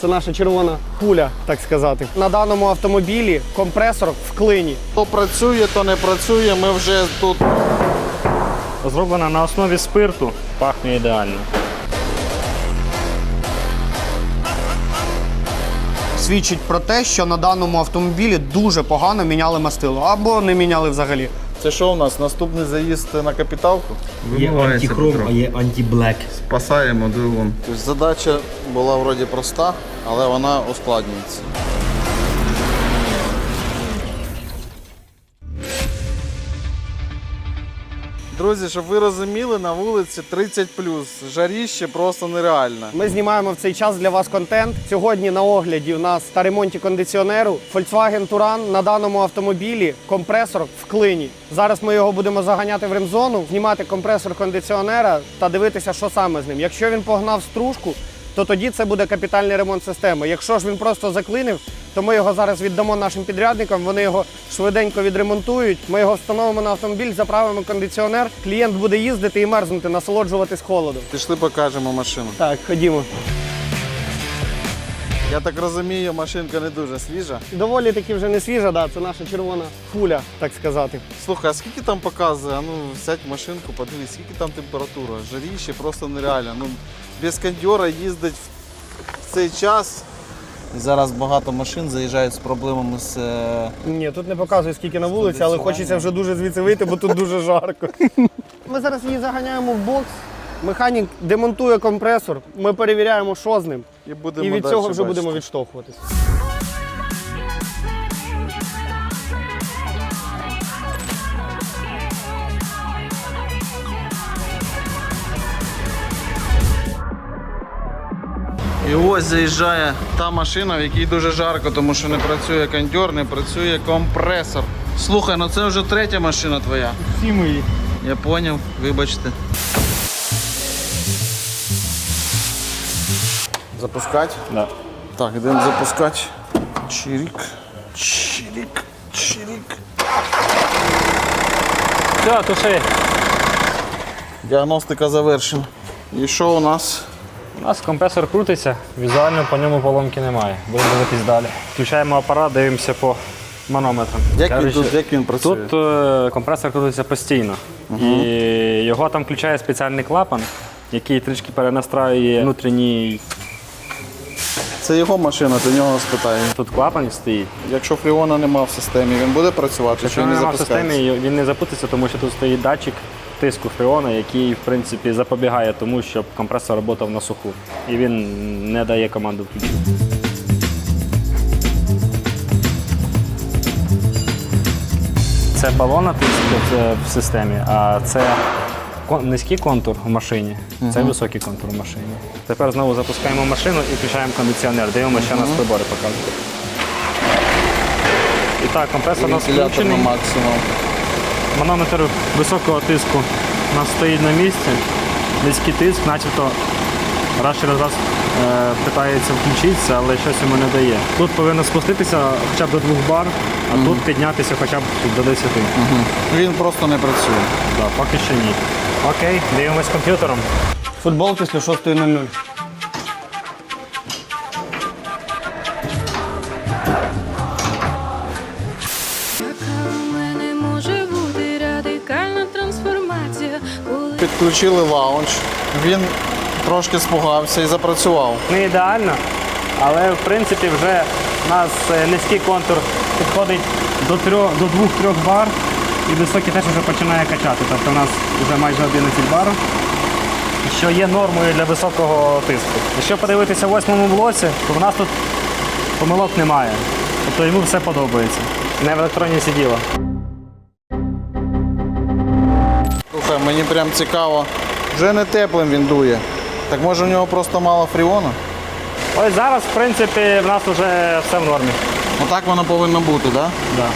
Це наша червона пуля, так сказати. На даному автомобілі компресор в клині. То працює, то не працює. Ми вже тут Зроблена на основі спирту, пахне ідеально. Свідчить про те, що на даному автомобілі дуже погано міняли мастило або не міняли взагалі. Це що у нас? Наступний заїзд на капіталку. Є антихром, а є антиблек. Спасаємо двигун. Тобто задача була вроді проста, але вона ускладнюється. Друзі, щоб ви розуміли, на вулиці 30 Жаріще просто нереальне. Ми знімаємо в цей час для вас контент. Сьогодні на огляді у нас та ремонті кондиціонеру Volkswagen Touran на даному автомобілі компресор в клині. Зараз ми його будемо заганяти в ремзону, знімати компресор кондиціонера та дивитися, що саме з ним. Якщо він погнав стружку, то тоді це буде капітальний ремонт системи. Якщо ж він просто заклинив, то ми його зараз віддамо нашим підрядникам. Вони його швиденько відремонтують. Ми його встановимо на автомобіль, заправимо кондиціонер. Клієнт буде їздити і мерзнути, насолоджуватись холодом. Пішли покажемо машину. Так, ходімо. Я так розумію, машинка не дуже свіжа. Доволі таки вже не свіжа, да, це наша червона фуля, так сказати. Слухай, а скільки там показує? А Ну, сядь в машинку, подивись, скільки там температура. Жаріще просто нереально. Ну, без кондьора їздить в цей час. І зараз багато машин заїжджають з проблемами з. е, Ні, тут не показує, скільки на вулиці, але хочеться вже дуже звідси вийти, бо тут дуже жарко. Ми зараз її заганяємо в бокс. Механік демонтує компресор, ми перевіряємо, що з ним. І, будемо І від далі цього вже бачити. будемо відштовхуватись. І ось заїжджає та машина, в якій дуже жарко, тому що не працює кондьор, не працює компресор. Слухай, ну це вже третя машина твоя. Всі мої. Я поняв, вибачте. Запускати? Да. Так, йдемо запускати. Чирік, чирік, чирік. Все, туши. Діагностика завершена. І що у нас? У нас компресор крутиться, візуально по ньому поломки немає. Будемо дивитись далі. Включаємо апарат, дивимося по манометрам. Як він, Коротше, тут, як він працює? Тут е, компресор крутиться постійно. І його там включає спеціальний клапан, який трішки перенастраює внутрішній. Це його машина, до нього спитаю. Тут клапан стоїть. Якщо фріона нема в системі, він буде працювати, Якщо чи він не немає в запускається? системі, він не запуститься, тому що тут стоїть датчик тиску фреона, який в принципі запобігає тому, щоб компресор працював на суху. І він не дає команду включити. Це балона тиску в системі, а це низький контур в машині, це високий контур в машині. Тепер знову запускаємо машину і включаємо кондиціонер. Дивимося, що нас прибори показують. І так, компресор у нас включений. максимум. Манометр високого тиску у нас стоїть на місці. Низький тиск, начебто раз через раз е, питається включитися, але щось йому не дає. Тут повинно спуститися хоча б до 2 бар, а тут піднятися хоча б до 10. Він просто не працює. Да, поки що ні. Окей, дивимось комп'ютером. Футбол після 6.00. коли Підключили лаунч, він трошки спугався і запрацював. Не ідеально, але в принципі вже у нас е, низький контур підходить до 3, до 2-3 бар і високий теж вже починає качати. Тобто у нас вже майже 11 бар, що є нормою для високого тиску. Якщо подивитися в восьмому блоці, то в нас тут помилок немає. Тобто йому все подобається. Не в електронні сиділа. Мені прям цікаво. Вже не теплим він дує. Так може в нього просто мало фріону? Ось зараз, в принципі, в нас вже все в нормі. Отак воно повинно бути, так? Да? Да.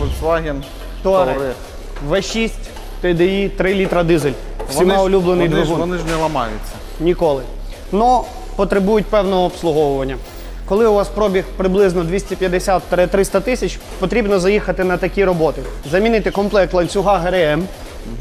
Volkswagen Touareg. Touareg. V6, TDI, 3 літра дизель. Всіма Вони улюблений вони ж, двигун. вони ж не ламаються. Ніколи. Но потребують певного обслуговування. Коли у вас пробіг приблизно 250-300 тисяч, потрібно заїхати на такі роботи: замінити комплект ланцюга ГРМ,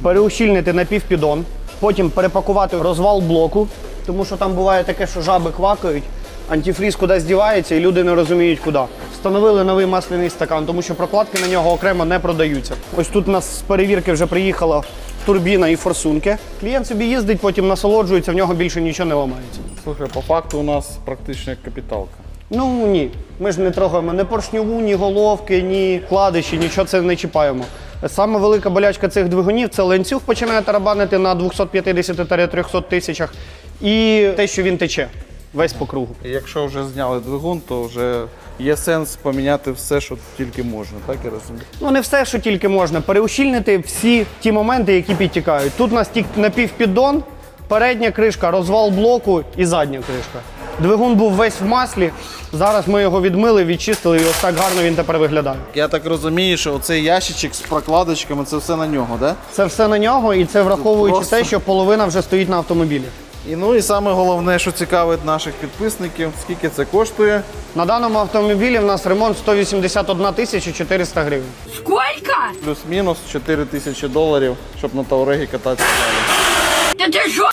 переущільнити напівпідон, потім перепакувати розвал блоку, тому що там буває таке, що жаби квакають, антифріз кудись дівається і люди не розуміють куди. Встановили новий масляний стакан, тому що прокладки на нього окремо не продаються. Ось тут у нас з перевірки вже приїхала турбіна і форсунки. Клієнт собі їздить, потім насолоджується, в нього більше нічого не ламається. Слухай, по факту у нас практично капіталка. Ну ні, ми ж не трогаємо ні поршньову, ні головки, ні кладищі, нічого це не чіпаємо. Саме велика болячка цих двигунів це ланцюг починає тарабанити на 250-300 тисячах і те, що він тече весь по кругу. І якщо вже зняли двигун, то вже є сенс поміняти все, що тільки можна, так я розумію. Ну не все, що тільки можна. Переущільнити всі ті моменти, які підтікають. Тут у нас напівпіддон, передня кришка, розвал блоку і задня кришка. Двигун був весь в маслі. Зараз ми його відмили, відчистили, і ось так гарно він тепер виглядає. Я так розумію, що оцей ящичок з прокладочками це все на нього, так? Це все на нього, і це враховуючи Просто- те, що половина вже стоїть на автомобілі. І ну і саме головне, що цікавить наших підписників, скільки це коштує. На даному автомобілі в нас ремонт 181 тисяча 400 гривень. Сколько? Плюс-мінус 4 тисячі доларів, щоб на Таурегі кататися далі. Да ты шо?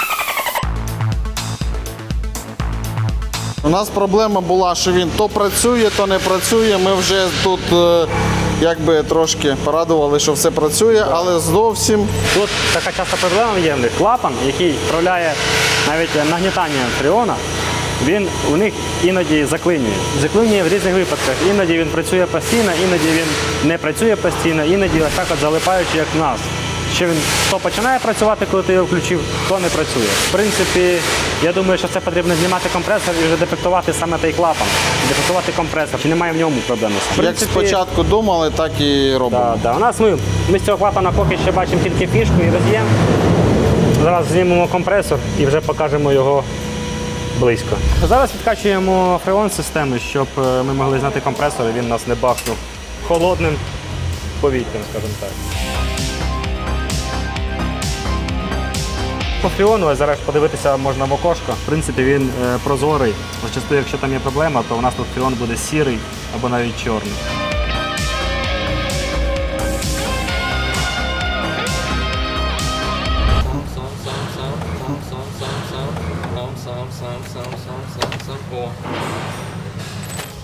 У нас проблема була, що він то працює, то не працює. Ми вже тут е, якби трошки порадували, що все працює, але зовсім Тут така часто проблема є в них. Клапан, який вправляє навіть нагнітання фреона, він у них іноді заклинює. Заклинює в різних випадках. Іноді він працює постійно, іноді він не працює постійно, іноді так от залипаючи, як в нас. Що він то починає працювати, коли ти його включив, то не працює. В принципі, я думаю, що це потрібно знімати компресор і вже дефектувати саме той клапан. Дефектувати компресор, чи немає в ньому проблеми. В як спочатку думали, так і робимо. Да, да. У нас ми, ми з цього клапана поки що бачимо тільки фішку і роз'єм. Зараз знімемо компресор і вже покажемо його близько. Зараз відкачуємо фреон системи, щоб е, ми могли зняти компресор і він нас не бахнув холодним повітрям, скажімо так. По фреону зараз подивитися можна в окошко. В принципі, він е, прозорий. Зачасту, якщо там є проблема, то у нас тут фреон буде сірий або навіть чорний.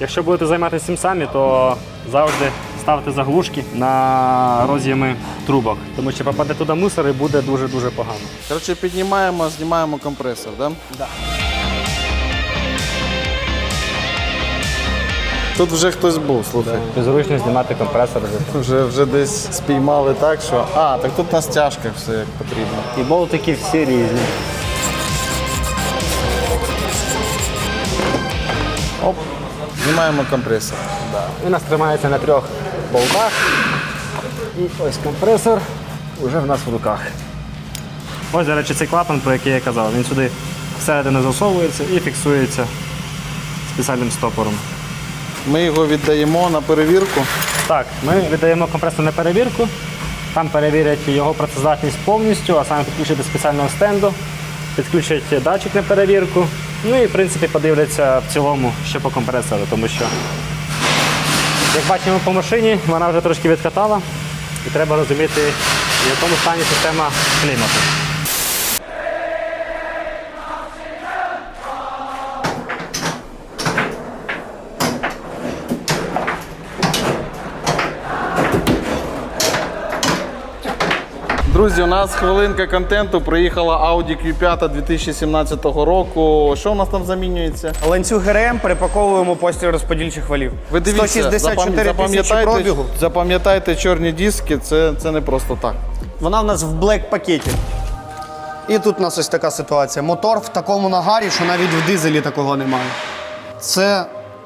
Якщо будете займатися цим самі, то завжди ставте заглушки на роз'єми трубок, тому що попаде туди мусор і буде дуже-дуже погано. Коротше, піднімаємо, знімаємо компресор, так? Да. Тут вже хтось був, слухай. Зручно знімати компресор. Вже, вже десь спіймали так, що. А, так тут на стяжках все як потрібно. І болтики всі різні. Оп. Знімаємо компресор. Він у нас тримається на трьох болтах. І ось компресор вже в нас в руках. Ось, до речі, цей клапан, про який я казав, він сюди всередину засовується і фіксується спеціальним стопором. Ми його віддаємо на перевірку. Так, ми віддаємо компресор на перевірку. Там перевірять його працездатність повністю, а саме підключать до спеціального стенду, підключать датчик на перевірку. Ну і в принципі подивляться в цілому ще по компресору, тому що, як бачимо по машині, вона вже трошки відкатала і треба розуміти, в якому стані система клімату. Друзі, у нас хвилинка контенту. Приїхала Audi Q5 2017 року. Що у нас там замінюється? Ланцюг ГРМ перепаковуємо після розподільчих валів. Ви дивіться, 164 тисячі запам'ятайте, пробігу. запам'ятайте чорні диски, це, це не просто так. Вона в нас в блек пакеті. І тут у нас ось така ситуація. Мотор в такому нагарі, що навіть в дизелі такого немає. Це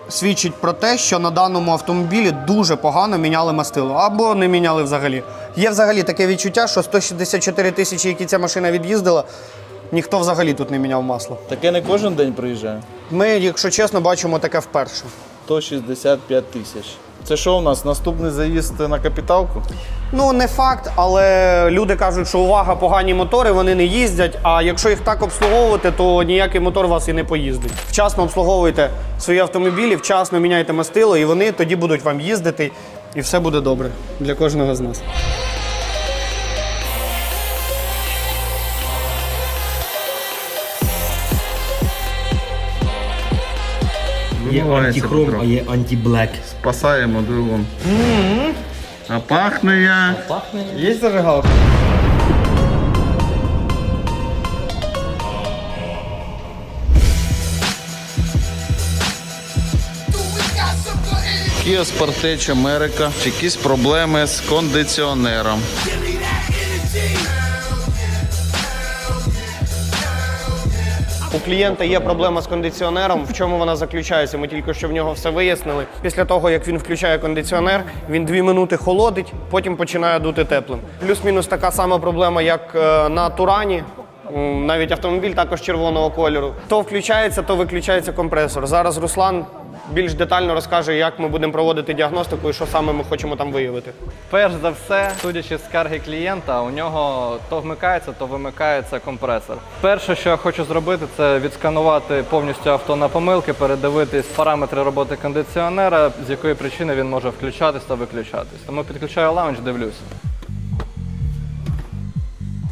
свідчить про те, що на даному автомобілі дуже погано міняли мастило або не міняли взагалі. Є взагалі таке відчуття, що 164 тисячі, які ця машина від'їздила, ніхто взагалі тут не міняв масло. Таке не кожен день приїжджає. Ми, якщо чесно, бачимо таке вперше. 165 тисяч. Це що у нас? Наступний заїзд на капіталку? Ну, не факт, але люди кажуть, що увага, погані мотори, вони не їздять. А якщо їх так обслуговувати, то ніякий мотор вас і не поїздить. Вчасно обслуговуйте свої автомобілі, вчасно міняйте мастило, і вони тоді будуть вам їздити, і все буде добре для кожного з нас. Є антихром, а є антиблек. Спасаємо двигун. А пахне як. Є зажигалка? Kia Sportage America. Якісь проблеми з кондиціонером. У клієнта є проблема з кондиціонером. В чому вона заключається? Ми тільки що в нього все вияснили. Після того, як він включає кондиціонер, він дві минути холодить, потім починає дути теплим. Плюс-мінус така сама проблема, як е, на Турані. Навіть автомобіль також червоного кольору. То включається, то виключається компресор. Зараз Руслан більш детально розкаже, як ми будемо проводити діагностику і що саме ми хочемо там виявити. Перш за все, судячи з скарги клієнта, у нього то вмикається, то вимикається компресор. Перше, що я хочу зробити, це відсканувати повністю авто на помилки, передивитись параметри роботи кондиціонера, з якої причини він може включатись та виключатись. Тому підключаю лаунж, дивлюся.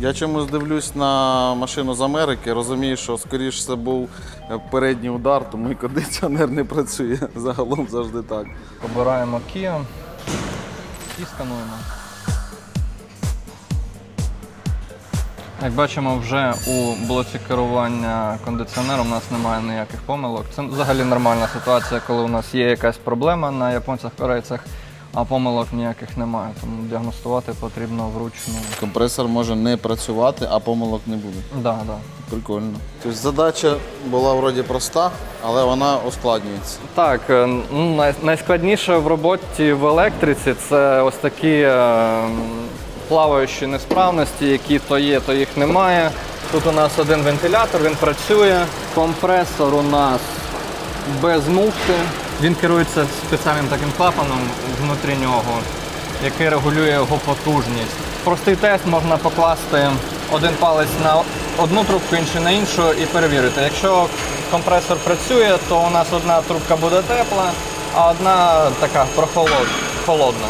Я чомусь дивлюсь на машину з Америки, розумію, що скоріш це був е, передній удар, тому і кондиціонер не працює. Загалом завжди так. Обираємо Kia і скануємо. Як бачимо, вже у блоці керування кондиціонером у нас немає ніяких помилок. Це взагалі нормальна ситуація, коли у нас є якась проблема на японцях-корейцях, а помилок ніяких немає. Тому діагностувати потрібно вручну. Компресор може не працювати, а помилок не буде. Да, да. Прикольно. Тобто задача була вроді проста, але вона ускладнюється. Так, е, ну, най- найскладніше в роботі в електриці це ось такі е, плаваючі несправності, які то є, то їх немає. Тут у нас один вентилятор, він працює. Компресор у нас без муфти. Він керується спеціальним таким клапаном внутрі нього, який регулює його потужність. Простий тест можна покласти один палець на одну трубку, інший на іншу і перевірити. Якщо компресор працює, то у нас одна трубка буде тепла, а одна така прохолод- холодна.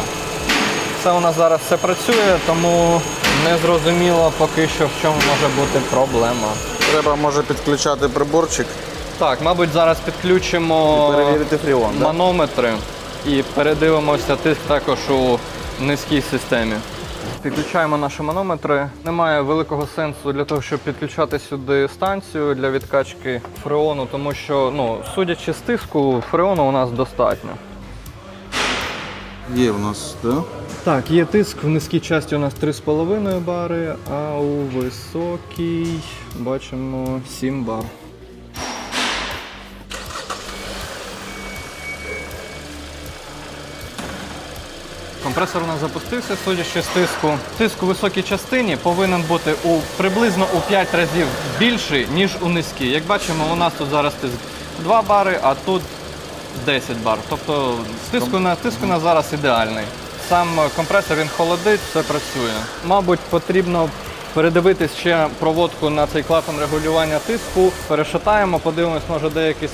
Це у нас зараз все працює, тому не зрозуміло поки що в чому може бути проблема. Треба може підключати приборчик Так, мабуть, зараз підключимо і перевірити фріон. Да? манометри і передивимося тиск також у низькій системі. Підключаємо наші манометри. Немає великого сенсу для того, щоб підключати сюди станцію для відкачки фреону, тому що, ну, судячи з тиску, фреону у нас достатньо. Є в нас, так? Да? Так, є тиск в низькій часті у нас 3,5 бари, а у високій бачимо 7 бар. Компресор у нас запустився, судячи з тиску. Тиск у високій частині повинен бути у приблизно у 5 разів більший, ніж у низькій. Як бачимо, у нас тут зараз тиск 2 бари, а тут 10 бар. Тобто тиск у нас, тиск у нас зараз ідеальний. Сам компресор він холодить, все працює. Мабуть, потрібно передивитись ще проводку на цей клапан регулювання тиску. Перешатаємо, подивимось, може де якийсь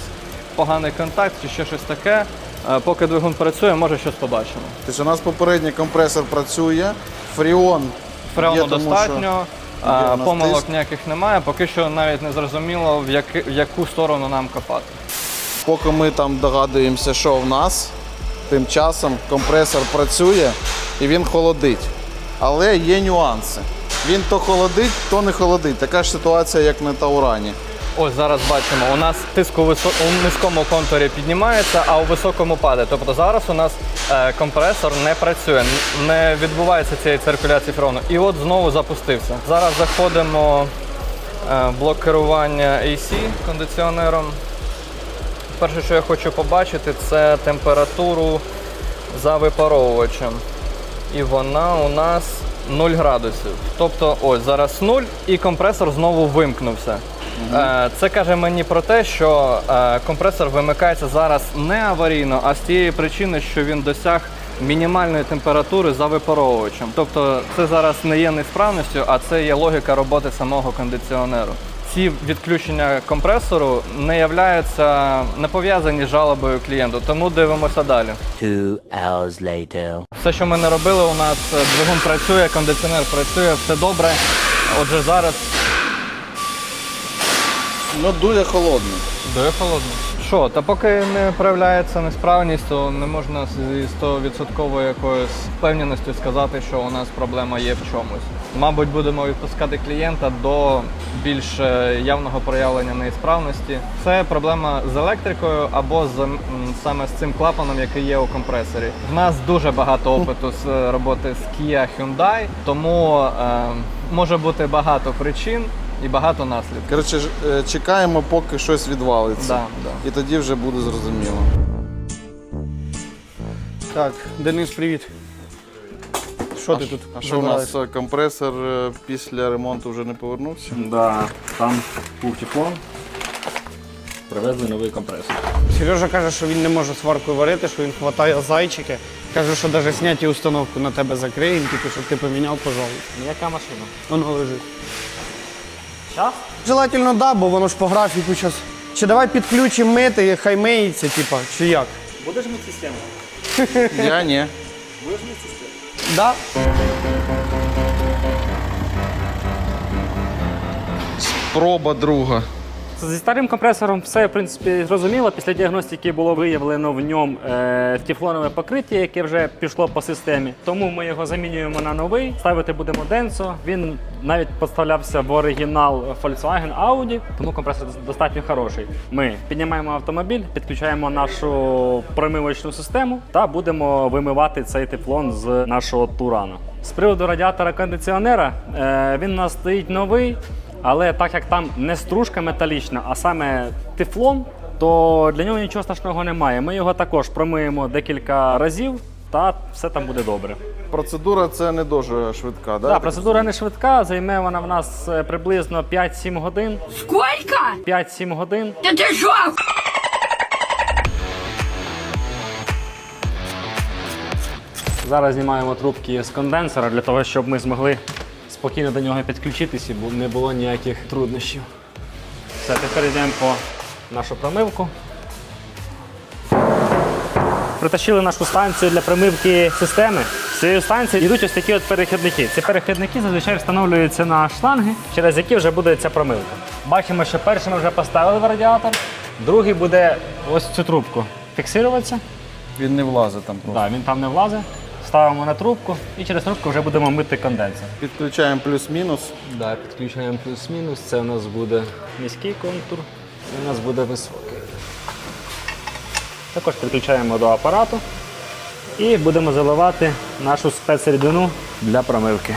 поганий контакт чи ще щось таке. Е, Поки двигун працює, може щось побачимо. Тобто у нас попередній компресор працює, фріон Фреону є, тому достатньо, що а, помилок тиск. ніяких немає. Поки що навіть не зрозуміло, в, яки- в яку сторону нам копати. Поки ми там догадуємося, що в нас, тим часом компресор працює і він холодить. Але є нюанси. Він то холодить, то не холодить. Така ж ситуація, як на Таурані. Ось зараз бачимо, у нас тиск у, висо... у низькому контурі піднімається, а у високому падає. Тобто зараз у нас е, компресор не працює, не відбувається цієї циркуляції фреону. І от знову запустився. Зараз заходимо е, в блок керування AC кондиціонером. Перше, що я хочу побачити, це температуру за випаровувачем. І вона у нас 0 градусів. Тобто, ось зараз 0 і компресор знову вимкнувся. Е, Це каже мені про те, що е, компресор вимикається зараз не аварійно, а з тієї причини, що він досяг мінімальної температури за випаровувачем. Тобто це зараз не є несправністю, а це є логіка роботи самого кондиціонеру. Ці відключення компресору не являються не пов'язані з жалобою клієнту, тому дивимося далі. Two hours later. Все, що ми не робили, у нас двигун працює, кондиціонер працює, все добре. Отже, зараз Ну, дує холодно. Дує холодно. Що, та поки не проявляється несправність, то не можна зі 100% якоюсь впевненістю сказати, що у нас проблема є в чомусь. Мабуть, будемо відпускати клієнта до більш е, явного проявлення неісправності. Це проблема з електрикою або з саме з цим клапаном, який є у компресорі. В нас дуже багато опиту з е, роботи з Kia Hyundai, тому е, може бути багато причин і багато наслідків. Коротше, е, чекаємо, поки щось відвалиться. Да, да. І тоді вже буде зрозуміло. Так, Денис, привіт. Що ти тут? А що у нас е, компресор е, після ремонту вже не повернувся? Да, там був тефлон. Привезли новий компресор. Сережа каже, що він не може сваркою варити, що він хватає зайчики. Каже, що навіть зняті установку на тебе закриємо, тільки щоб ти поміняв, пожалуйста. Яка машина? Воно лежить. Час? Желательно, да, бо воно ж по графіку час. Чи давай підключимо мити, хай миється, типа, чи як? Будеш мити систему? Я ні. Да? Проба друга. Зі старим компресором все в принципі зрозуміло. Після діагностики було виявлено в ньому е, тефлонове покриття, яке вже пішло по системі. Тому ми його замінюємо на новий. Ставити будемо Denso. Він навіть поставлявся в оригінал Volkswagen Audi, тому компресор достатньо хороший. Ми піднімаємо автомобіль, підключаємо нашу промивочну систему та будемо вимивати цей тефлон з нашого Турана. З приводу радіатора кондиціонера, е, він у нас стоїть новий. Але так як там не стружка металічна, а саме тефлон, то для нього нічого страшного немає. Ми його також промиємо декілька разів, та все там буде добре. Процедура це не дуже швидка, да? Так, процедура не швидка, займе вона в нас е, приблизно 5-7 годин. Сколько? 5-7 годин. Да ты шо? Зараз знімаємо трубки з конденсера для того, щоб ми змогли спокійно до нього підключитися, бо не було ніяких труднощів. Все, тепер йдемо по нашу промивку. Притащили нашу станцію для промивки системи. З цієї станції йдуть ось такі от перехідники. Ці перехідники зазвичай встановлюються на шланги, через які вже буде ця промивка. Бачимо, що перший ми вже поставили в радіатор, другий буде ось цю трубку фіксуватися. Він не влазить там просто. Так, він там не влазить. Ставимо на трубку і через трубку вже будемо мити конденсер. Підключаємо плюс-мінус. Да, підключаємо плюс-мінус. Це у нас буде низький контур, це у нас буде високий. Також підключаємо до апарату і будемо заливати нашу спецрідину для промивки.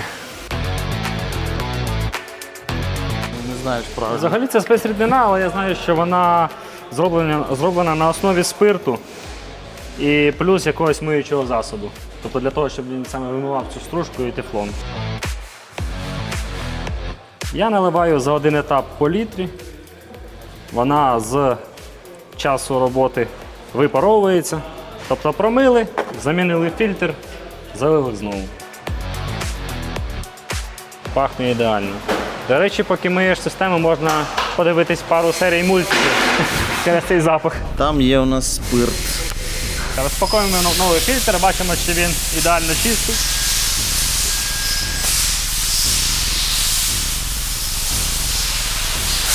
Не знаєш правильно. Взагалі це спецрідина, але я знаю, що вона зроблена, зроблена на основі спирту і плюс якогось миючого засобу. Тобто для того, щоб він саме вимивав цю стружку і тефлон. Я наливаю за один етап по літрі. Вона з часу роботи випаровується. Тобто промили, замінили фільтр, залили знову. Пахне ідеально. До речі, поки миєш систему, можна подивитись пару серій мультиків через цей запах. Там є у нас спирт. Розпакуємо новий фільтр, бачимо, що він ідеально чистий.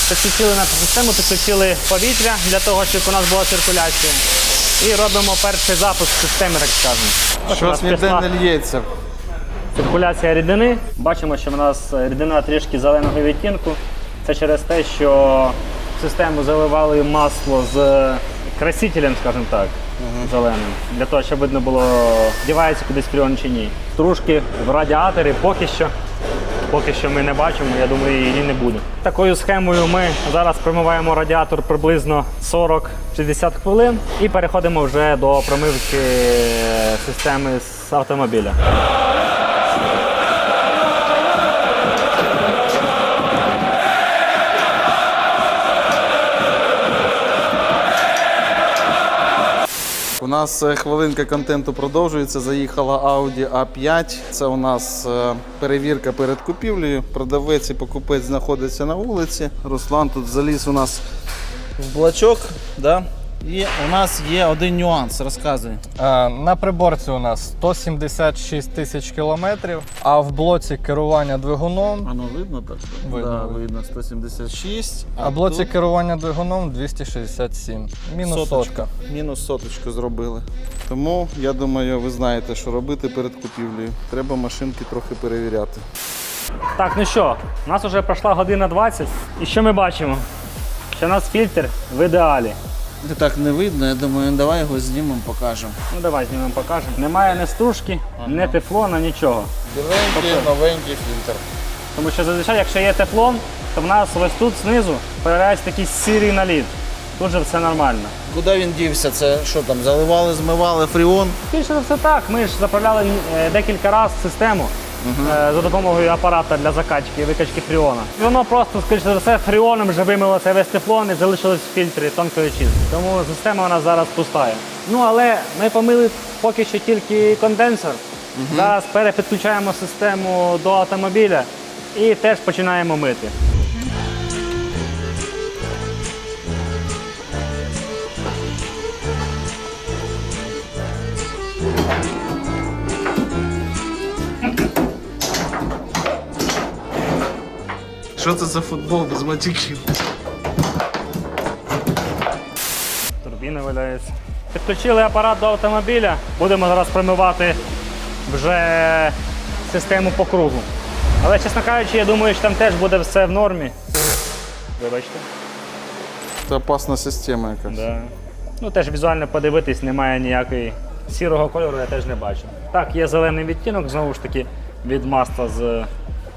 Підключили нашу систему, підключили повітря для того, щоб у нас була циркуляція. І робимо перший запуск системи, так скажемо. Ось у нас Щось ніде не лється. Циркуляція рідини. Бачимо, що в нас рідина трішки зеленого відтінку. Це через те, що в систему заливали масло з красителем, скажімо так, зеленим. Для того, щоб видно було, дівається кудись фріон чи ні. Стружки в радіаторі поки що. Поки що ми не бачимо, я думаю, її не буде. Такою схемою ми зараз промиваємо радіатор приблизно 40-60 хвилин і переходимо вже до промивки системи з автомобіля. Нас е, хвилинка контенту продовжується. Заїхала Audi A5. Це у нас е, перевірка перед купівлею. Продавець і покупець знаходиться на вулиці. Руслан тут заліз у нас в блачок. Да? І у нас є один нюанс. Розказуй. Е, На приборці у нас 176 тисяч кілометрів, а в блоці керування двигуном, Воно видно так? Видно, да, видно. видно 176. а в блоці тут керування двигуном 267. Мінус сотка. Мінус соточку зробили. Тому я думаю, ви знаєте, що робити перед купівлею. Треба машинки трохи перевіряти. Так, ну що, у нас вже пройшла година 20. І що ми бачимо? Що у нас фільтр в ідеалі. Це так не видно, я думаю, давай його знімемо, покажемо. Ну давай знімемо, покажемо. Немає ні стружки, ні тефлона, нічого. Біленький, новенький фільтр. Тому що зазвичай, якщо є тефлон, то в нас ось тут знизу появляється такий сірий наліт. Тут же все нормально. Куди він дівся? Це що там, заливали, змивали фріон? Більше за все так. Ми ж заправляли е, декілька разів систему е, за допомогою апарата для закачки і викачки фріона. І воно просто, скоріше за все, фріоном вже вимило цей весь тефлон і залишилось в фільтрі тонкої чистки. Тому система у нас зараз пустає. Ну але ми помили поки що тільки конденсор. Зараз перепідключаємо систему до автомобіля і теж починаємо мити. Що це за футбол без матюків? Турбіна валяється. Підключили апарат до автомобіля. Будемо зараз промивати вже систему по кругу. Але, чесно кажучи, я думаю, що там теж буде все в нормі. Вибачте. Це опасна система якась. Да. Ну теж візуально подивитись, немає ніякої сірого кольору, я теж не бачу. Так, є зелений відтінок, знову ж таки, від масла з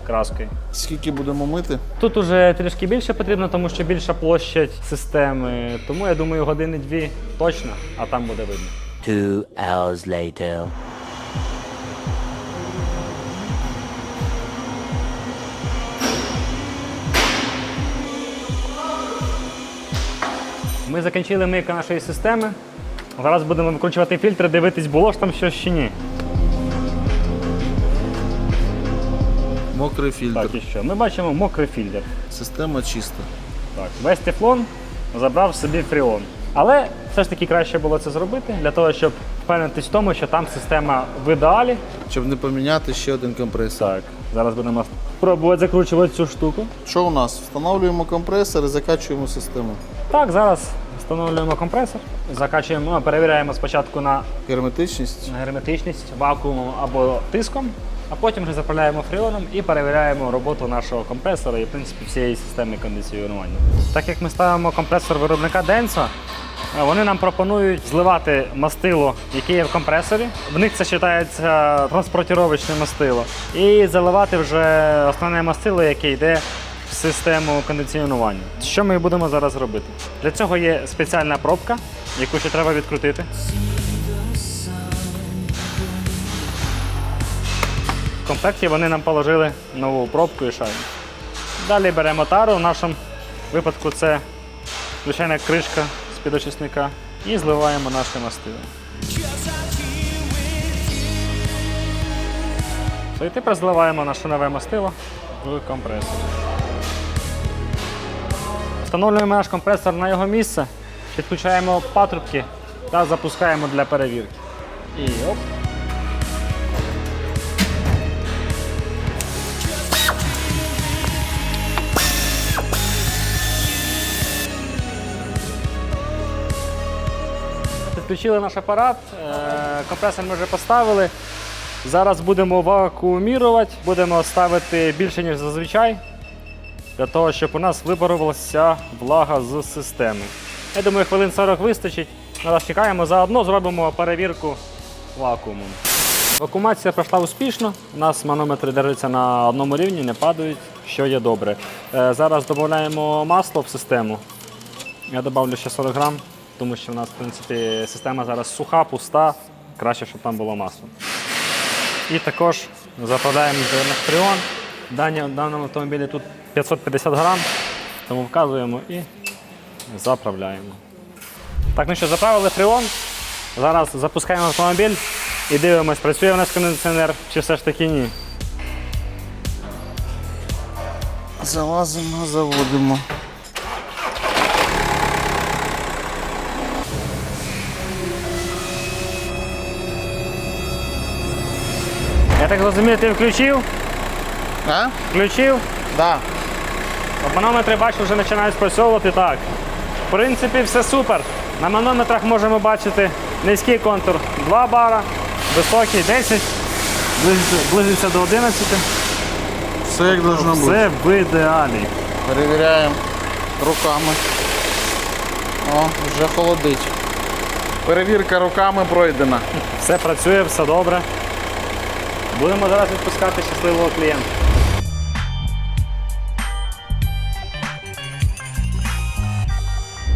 краскою. Скільки будемо мити? Тут уже трішки більше потрібно, тому що більша площадь системи. Тому я думаю, години-дві точно, а там буде видно. Two hours later. Ми закінчили мийку нашої системи. Зараз будемо викручувати фільтри, дивитись, було ж там щось чи ні. Мокрий фільтр. Так, і що? Ми бачимо мокрий фільтр. Система чиста. Так, весь тефлон забрав собі фріон. Але все ж таки краще було це зробити для того, щоб впевнитись в тому, що там система в ідеалі. Щоб не поміняти ще один компресор. Так, зараз будемо пробувати закручувати цю штуку. Що у нас? Встановлюємо компресор і закачуємо систему. Так, зараз встановлюємо компресор, закачуємо, ну, перевіряємо спочатку на Герметичність. герметичність вакуумом або тиском, а потім вже заправляємо фріоном і перевіряємо роботу нашого компресора і в принципі всієї системи кондиціонування. Так як ми ставимо компресор виробника Denso, е, вони нам пропонують зливати мастило, яке є в компресорі. В них це вважається транспортіровочне мастило. І заливати вже основне мастило, яке йде в систему кондиціонування. Що ми будемо зараз робити? Для цього є спеціальна пробка, яку ще треба відкрутити. Комплекті вони нам положили нову пробку і шайбу. Далі беремо тару. В нашому випадку це звичайна кришка з підочисника і зливаємо наше мастило. Все, І тепер зливаємо наше нове мастило в компресор. Встановлюємо наш компресор на його місце, підключаємо патрубки та запускаємо для перевірки. І оп. Підключили наш апарат, е, компресор ми вже поставили. Зараз будемо вакуумірувати, будемо ставити більше, ніж зазвичай, для того, щоб у нас випарувалася влага з системи. Я думаю, хвилин 40 вистачить. Зараз чекаємо, заодно зробимо перевірку вакуумом. Вакуумація пройшла успішно. У нас манометри держаться на одному рівні, не падають, що є добре. Е, Зараз додаємо масло в систему. Я додавлю ще 40 грам, тому що в нас, в принципі, система зараз суха, пуста. Краще, щоб там було масло. І також заправляємо. Дані- в даному автомобілі тут 550 грам, тому вказуємо і заправляємо. Так, ну що, заправили фріон. Зараз запускаємо автомобіль і дивимось, працює у нас кондиціонер чи все ж таки ні. Залазимо, заводимо. Так розумію, ти включив? А? Включив? Да. Манометри бачу, вже починають спрацьовувати так. В принципі, все супер. На манометрах можемо бачити низький контур 2 бара, високий 10, близиться, близиться до 11. Все як должно бути. Все в ідеалі. Перевіряємо руками. О, вже холодить. Перевірка руками пройдена. Все працює, все добре. Будемо зараз відпускати щасливого клієнта.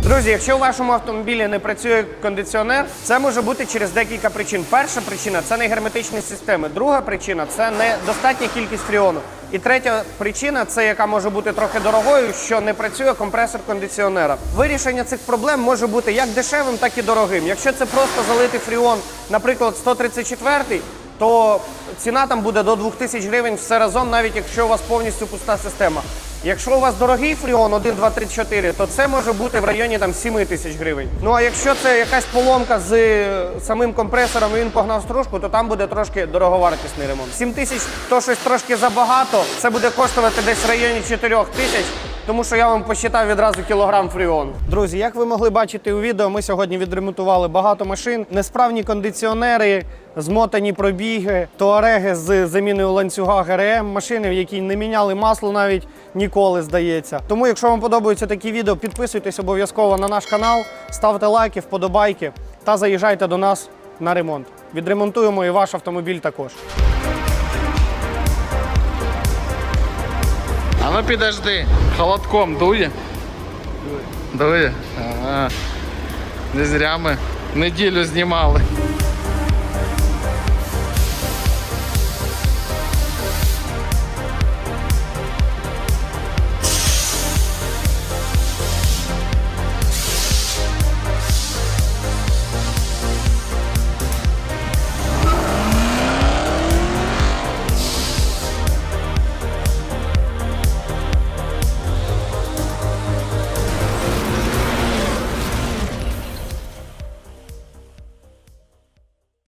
Друзі, якщо у вашому автомобілі не працює кондиціонер, це може бути через декілька причин. Перша причина це не герметичні системи. Друга причина це недостатня кількість фріону. І третя причина, це яка може бути трохи дорогою, що не працює компресор кондиціонера. Вирішення цих проблем може бути як дешевим, так і дорогим. Якщо це просто залити фріон, наприклад, 134 то ціна там буде до 2000 гривень все разом, навіть якщо у вас повністю пуста система. Якщо у вас дорогий фріон 1, 2, 3, 4, то це може бути в районі там 7 тисяч гривень. Ну а якщо це якась поломка з е, самим компресором і він погнав стружку, то там буде трошки дороговартісний ремонт. 7 тисяч то щось трошки забагато. Це буде коштувати десь в районі 4 тисяч. Тому що я вам посчитав відразу кілограм фріону. Друзі, як ви могли бачити у відео, ми сьогодні відремонтували багато машин, несправні кондиціонери, змотані пробіги, туареги з заміною ланцюга ГРМ, машини, в які не міняли масло навіть ніколи, здається. Тому, якщо вам подобаються такі відео, підписуйтесь обов'язково на наш канал, ставте лайки, вподобайки та заїжджайте до нас на ремонт. Відремонтуємо і ваш автомобіль також. Ну підожди, холодком дує. Дує. Ага. Не зря ми неділю знімали.